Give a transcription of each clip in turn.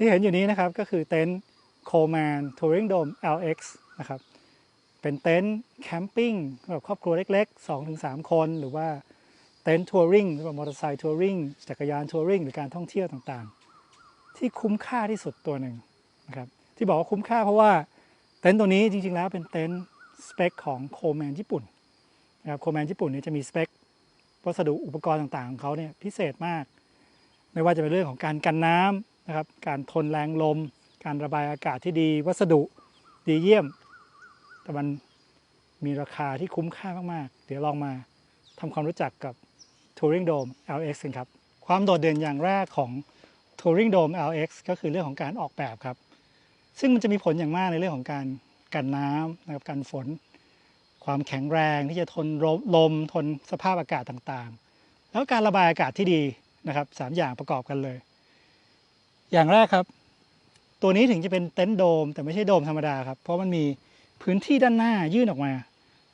ที่เห็นอยู่นี้นะครับก็คือเต็นท์โคแมนทัวริงโดม LX นะครับเป็นเต็นท์แคมปิ้งสำหรับครอบครัวเล็กๆ 2-3 คน หรือว่าเต็นท์ทัวริงหรือว่ามอเตอร์ไซค์ทัวริงจักรยานทัวริงหรือการท่องเที่ยวต่างๆ ที่คุ้มค่าที่สุดตัวหนึ่งนะครับที่บอกว่าคุ้มค่าเพราะว่าเต็นท์ตัวนี้จริงๆ แล้วเป็นเต็นท์สเปคของโคแมนญี่ปุ่นนะครับโคแมนญี่ปุ่นเนี่ยจะมีสเปควัสดุอุปกรณ์ต่างๆของเขาเนี่ยพิเศษมาก ไม่ว่าจะเป็นเรื่องของการกันน้ำ นะครับ การทนแรงลม การระบายอากาศที่ดี วัสดุดีเยี่ยม แต่มันมีราคาที่คุ้มค่ามาก ๆ เดี๋ยวลองมาทำความรู้จักกับ Touring Dome LX กันครับ ความโดดเด่นอย่างแรกของ Touring Dome LX ก็คือเรื่องของการออกแบบครับ ซึ่งมันจะมีผลอย่างมากในเรื่องของการกันน้ำนะครับกันฝน ความแข็งแรงที่จะทนลมทนสภาพอากาศต่างๆ แล้วการระบายอากาศที่ดีนะครับสามอย่างประกอบกันเลย อย่างแรกครับ ตัวนี้ถึงจะเป็นเต็นท์โดม แต่ไม่ใช่โดมธรรมดาครับ เพราะมันมีพื้นที่ด้านหน้ายื่นออกมา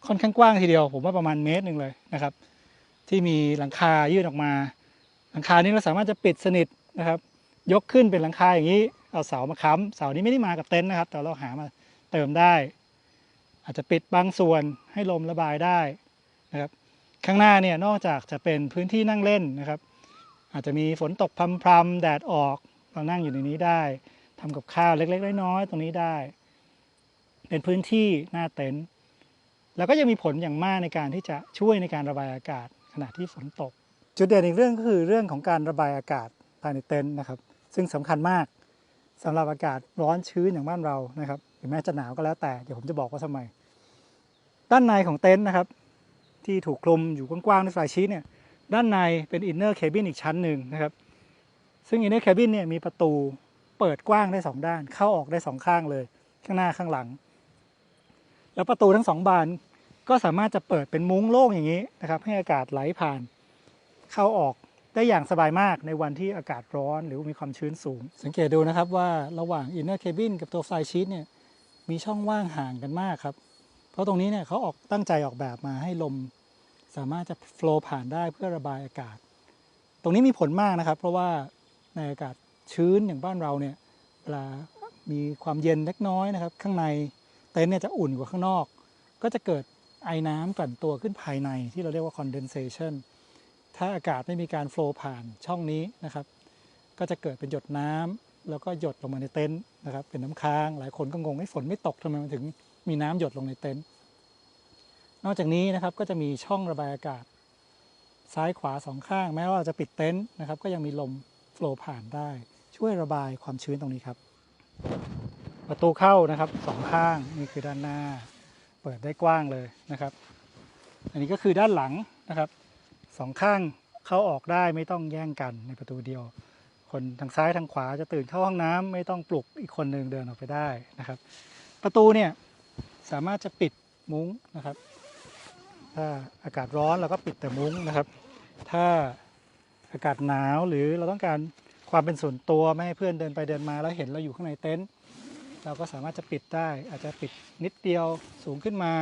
ค่อนข้างกว้างทีเดียว ผมว่าประมาณเมตรหนึ่งเลยนะครับ ที่มีหลังคายื่นออกมา หลังคานี้เราสามารถจะปิดสนิทนะครับ ยกขึ้นเป็นหลังคาอย่างนี้เอาเสามาค้ำเสานี้ไม่ได้มากับเต็นท์นะครับ แต่เราหามาเติมได้ อาจจะปิดบางส่วนให้ลมระบายได้นะครับ ข้างหน้าเนี่ยนอกจากจะเป็นพื้นที่นั่งเล่นนะครับ อาจจะมีฝนตกพรำๆแดดออก เรานั่งอยู่ในนี้ได้ทำกับข้าวเล็ก ๆ น้อยๆตรงนี้ได้ เป็นพื้นที่หน้าเต็นท์แล้วก็ยังมีผลอย่างมากในการที่จะช่วยในการระบายอากาศขณะที่ฝนตก จุดเด่นอีกเรื่องก็คือเรื่องของการระบายอากาศภายในเต็นท์นะครับ ซึ่งสำคัญมากสำหรับอากาศร้อนชื้นอย่างบ้านเรานะครับถึงแม้จะหนาวก็แล้วแต่เดี๋ยวผมจะบอกว่าทำไม ด้านในของเต็นท์นะครับ ที่ถูกคลุมอยู่กว้างๆด้วยไฟชีตเนี่ยด้านในเป็นอินเนอร์เคบินอีกชั้นหนึ่งนะครับ ซึ่งอินเนอร์เคบินเนี่ยมีประตูเปิดกว้างได้สองด้าน เข้าออกได้สองข้างเลย ข้างหน้าข้างหลัง แล้วประตูทั้งสองบานก็สามารถจะเปิดเป็นมุ้งโล่งอย่างนี้นะครับ ให้อากาศไหลผ่าน เข้าออกได้อย่างสบายมากในวันที่อากาศร้อนหรือมีความชื้นสูง สังเกตดูนะครับว่าระหว่างอินเนอร์เคบินกับตัวไฟชีตเนี่ยมีช่องว่างห่างกันมากครับ เพราะตรงนี้เนี่ยเขาออกตั้งใจออกแบบมาให้ลมสามารถจะโฟลว์ผ่านได้เพื่อระบายอากาศ ตรงนี้มีผลมากนะครับ เพราะว่า ในอากาศชื้นอย่างบ้านเราเนี่ยเวลามีความเย็นเล็กน้อยนะครับ ข้างในเต็นท์เนี่ยจะอุ่นกว่าข้างนอก ก็จะเกิดไอน้ำกลั่นตัวขึ้นภายในที่เราเรียกว่า condensation ถ้าอากาศไม่มีการโฟลว์ผ่านช่องนี้นะครับ ก็จะเกิดเป็นหยดน้ำแล้วก็หยดลงมาในเต็นท์นะครับ เป็นน้ำค้าง หลายคนก็งงให้ฝนไม่ตกทำไมมันถึงมีน้ำหยดลงในเต็นท์นอกจากนี้นะครับก็จะมีช่องระบายอากาศ ซ้ายขวาสองข้าง แม้ว่าเราจะปิดเต็นท์นะครับ ก็ยังมีลม โฟลว์ผ่านได้ ช่วยระบายความชื้นตรงนี้ครับ ประตูเข้านะครับสองข้างนี่คือด้านหน้า เปิดได้กว้างเลยนะครับ อันนี้ก็คือด้านหลังนะครับสองข้างเข้าออกได้ไม่ต้องแย่งกันในประตูเดียว คนทางซ้ายทางขวาจะตื่นเข้าห้องน้ำไม่ต้องปลุกอีกคนหนึ่งเดินออกไปได้นะครับ ประตูเนี่ยสามารถจะปิดมุ้งนะครับ ถ้าอากาศร้อนเราก็ปิดแต่มุ้งนะครับ ถ้า อากาศหนาวหรือเราต้องการความเป็นส่วนตัวไม่ให้เพื่อนเดินไปเดินมาแล้วเห็นเราอยู่ข้างในเต็นท์เราก็สามารถจะปิดได้ อาจจะปิดนิดเดียวสูงขึ้นมา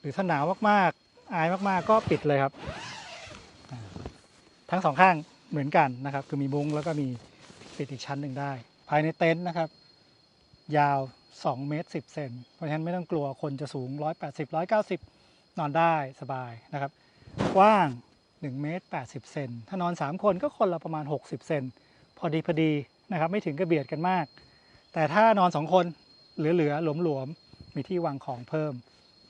หรือถ้าหนาวมากๆ อายมากๆ ก็ปิดเลยครับ ทั้งสองข้างเหมือนกันนะครับ คือมีมุ้งแล้วก็มีปิดอีกชั้นหนึ่งได้ ภายในเต็นท์นะครับ ยาว 2 เมตร 10 เซนเพราะฉะนั้นไม่ต้องกลัวคนจะสูง 180 190 นอนได้สบายนะครับ กว้าง 1เมตร80 เซนถ้านอน 3 คนก็คนละประมาณ 60 เซนพอดีพอดีนะครับไม่ถึงกระเบียดกันมาก แต่ถ้านอน 2 คนเหลือๆหลวมๆมีที่วางของเพิ่ม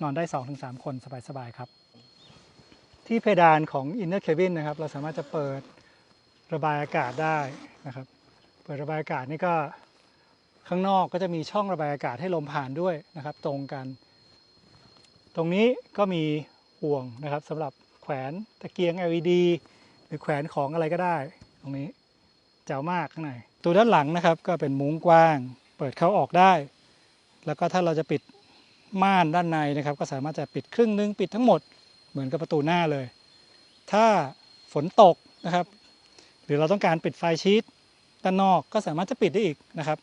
นอนได้ 2-3 คนสบายๆครับ ที่เพดานของ Inner Cabin นะครับ เราสามารถจะเปิดระบายอากาศได้นะครับ เปิดระบายอากาศนี่ก็ข้างนอกก็จะมีช่องระบายอากาศให้ลมผ่านด้วยนะครับ ตรงกัน ตรงนี้ก็มีห่วงนะครับสำหรับ แขวนตะเกียง LED หรือแขวนของอะไรก็ได้ ตรงนี้เจ๋วมากข้างในตัวด้านหลังนะครับ ก็เป็นมุ้งกว้าง เปิดเข้าออกได้ แล้วก็ถ้าเราจะปิดม่านด้านในนะครับ ก็สามารถจะปิดครึ่งนึงปิดทั้งหมดเหมือนกับประตูหน้าเลย ถ้าฝนตกนะครับ หรือเราต้องการปิดไฟชีตด้านนอกก็สามารถจะปิดได้อีกนะครับ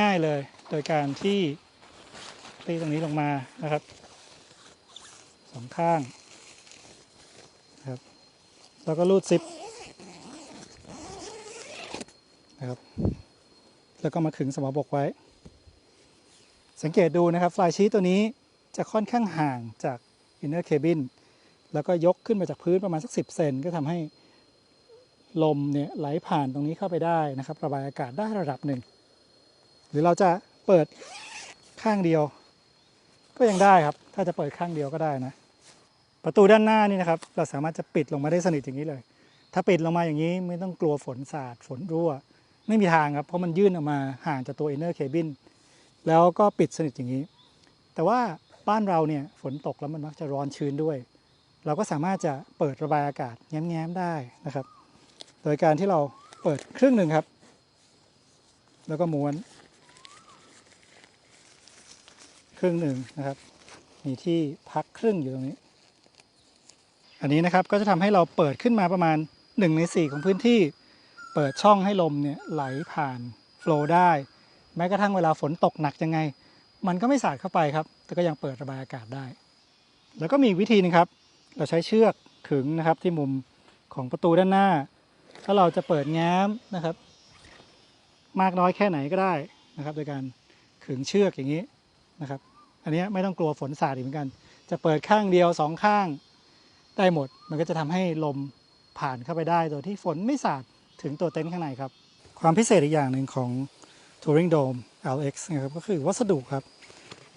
ง่ายๆเลย โดยการที่ตีตรงนี้ลงมานะครับสองข้าง แล้วก็รูดซิปนะครับแล้วก็มาขึงสมอบกไว้ สังเกตดูนะครับฟลายชีตตัวนี้จะค่อนข้างห่างจากอินเนอร์เคบินแล้วก็ยกขึ้นมาจากพื้นประมาณสัก 10 เซนก็ทำให้ลมเนี่ยไหลผ่านตรงนี้เข้าไปได้นะครับ ระบายอากาศได้ระดับหนึ่ง หรือเราจะเปิดข้างเดียว ก็ยังได้ครับ ถ้าจะเปิดข้างเดียวก็ได้นะ ประตูด้านหน้านี่นะครับเราสามารถจะปิดลงมาได้สนิทอย่างนี้เลย ถ้าปิดลงมาอย่างนี้ไม่ต้องกลัวฝนสาดฝนรั่ว ไม่มีทางครับเพราะมันยื่นออกมาห่างจากตัว inner cabin แล้วก็ปิดสนิทอย่างนี้ แต่ว่าบ้านเราเนี่ยฝนตกแล้วมันมักจะร้อนชื้นด้วย เราก็สามารถจะเปิดระบายอากาศแง้มๆได้นะครับ โดยการที่เราเปิดครึ่งหนึ่งครับ แล้วก็ม้วน ครึ่งหนึ่งนะครับ มีที่พักครึ่งอยู่ตรงนี้ อันนี้นะครับก็จะทำให้เราเปิดขึ้นมาประมาณ 1 ใน 4 ของพื้นที่ เปิดช่องให้ลมเนี่ยไหลผ่านโฟล์ได้ แม้กระทั่งเวลาฝนตกหนักยังไง มันก็ไม่สาดเข้าไปครับ แต่ก็ยังเปิดระบายอากาศได้ แล้วก็มีอีกวิธีหนึงครับ เราใช้เชือกขึงนะครับที่มุมของประตูด้านหน้า ถ้าเราจะเปิดแง้มนะครับ มากน้อยแค่ไหนก็ได้นะครับ โดยการขึงเชือกอย่างนี้นะครับ อันนี้ไม่ต้องกลัวฝนสาดอีกเหมือนกัน จะเปิดข้างเดียวสองข้าง ได้หมด มันก็จะทำให้ลมผ่านเข้าไปได้โดยที่ฝนไม่สาดถึงตัวเต็นท์ข้างในครับ ความพิเศษอีกอย่างหนึ่งของ Touring Dome LX นะครับก็คือวัสดุครับ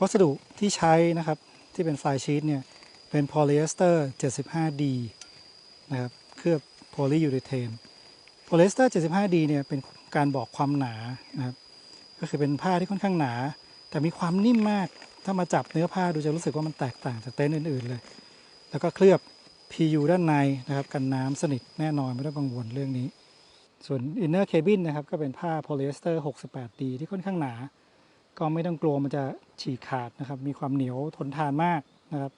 วัสดุที่ใช้นะครับที่เป็นไฟชีตเนี่ยเป็นโพลีเอสเตอร์ 75D นะครับเคลือบโพลียูริเทนโพลีเอสเตอร์ 75D เนี่ยเป็นการบอกความหนานะครับก็คือเป็นผ้าที่ค่อนข้างหนา แต่มีความนิ่มมากถ้ามาจับเนื้อผ้าดูจะรู้สึกว่ามันแตกต่างจากเต็นท์อื่นๆเลย แล้วก็เคลือบ PU ด้านในนะครับกันน้ำสนิทแน่นอนไม่ต้องกังวลเรื่องนี้ ส่วน inner cabin นะครับก็เป็นผ้าโพลีเอสเตอร์ 68D ที่ค่อนข้างหนา ก็ไม่ต้องกลัวมันจะฉีกขาดนะครับมีความเหนียวทนทานมากนะครับ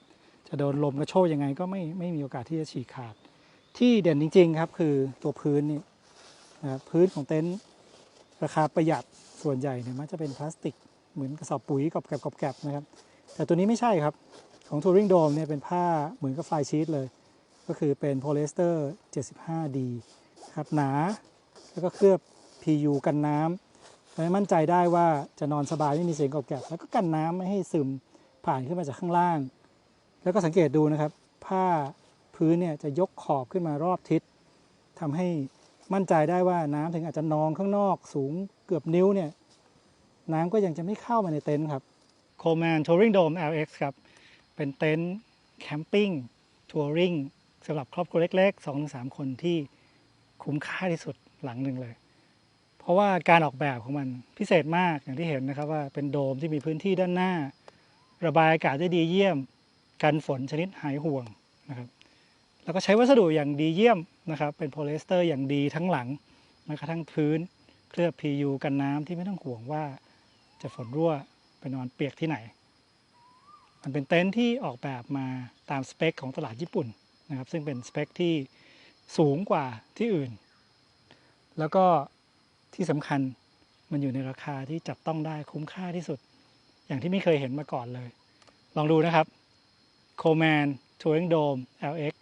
จะโดนลมกระโชกยังไงก็ไม่ไม่มีโอกาสที่จะฉีกขาด ที่เด่นจริง ๆ ครับคือตัวพื้นนี่นะครับพื้นของเต็นท์ราคาประหยัดส่วนใหญ่เนี่ยมันจะเป็นพลาสติก เหมือนกระสอบปุ๋ยกรอบแกรบกรอบแกรบนะครับ แต่ตัวนี้ไม่ใช่ครับของ Touring Dome เนี่ยเป็นผ้าเหมือนกับไฟชีตเลย ก็คือเป็นโพลีเอสเตอร์ 75D ครับหนา แล้วก็เคลือบ PU กันน้ำทำให้มั่นใจได้ว่าจะนอนสบายไม่มีเสียงกรอบแกรบแล้วก็กันน้ำไม่ให้ซึมผ่านขึ้นมาจากข้างล่าง แล้วก็สังเกตดูนะครับ ผ้าพื้นเนี่ยจะยกขอบขึ้นมารอบทิศทำให้มั่นใจได้ว่าน้ำถึงอาจจะนองข้างนอกสูงเกือบนิ้วเนี่ยน้ำก็ยังจะไม่เข้ามาในเต็นท์ครับ Coleman Touring Dome LX ครับ เป็นเต็นท์แคมปิ้งทัวริง สำหรับครอบครัวเล็กๆ2-3คนที่คุ้มค่าที่สุดหลังหนึ่งเลย เพราะว่าการออกแบบของมันพิเศษมากอย่างที่เห็นนะครับว่าเป็นโดมที่มีพื้นที่ด้านหน้า ระบายอากาศได้ดีเยี่ยม กันฝนชนิดหายห่วงนะครับแล้วก็ใช้วัสดุอย่างดีเยี่ยมนะครับ เป็นโพลีเอสเตอร์อย่างดีทั้งหลังแม้กระทั่งพื้นเคลือบ PU กันน้ำที่ไม่ต้องห่วงว่าจะฝนรั่วไปนอนเปียกที่ไหน มันเป็นเต็นท์ที่ออกแบบมาตามสเปคของตลาดญี่ปุ่น นะครับ ซึ่งเป็นสเปคที่สูงกว่าที่อื่น แล้วก็ที่สำคัญมันอยู่ในราคาที่จับต้องได้คุ้มค่าที่สุด อย่างที่ไม่เคยเห็นมาก่อนเลย ลองดูนะครับ Coleman Touring Dome LX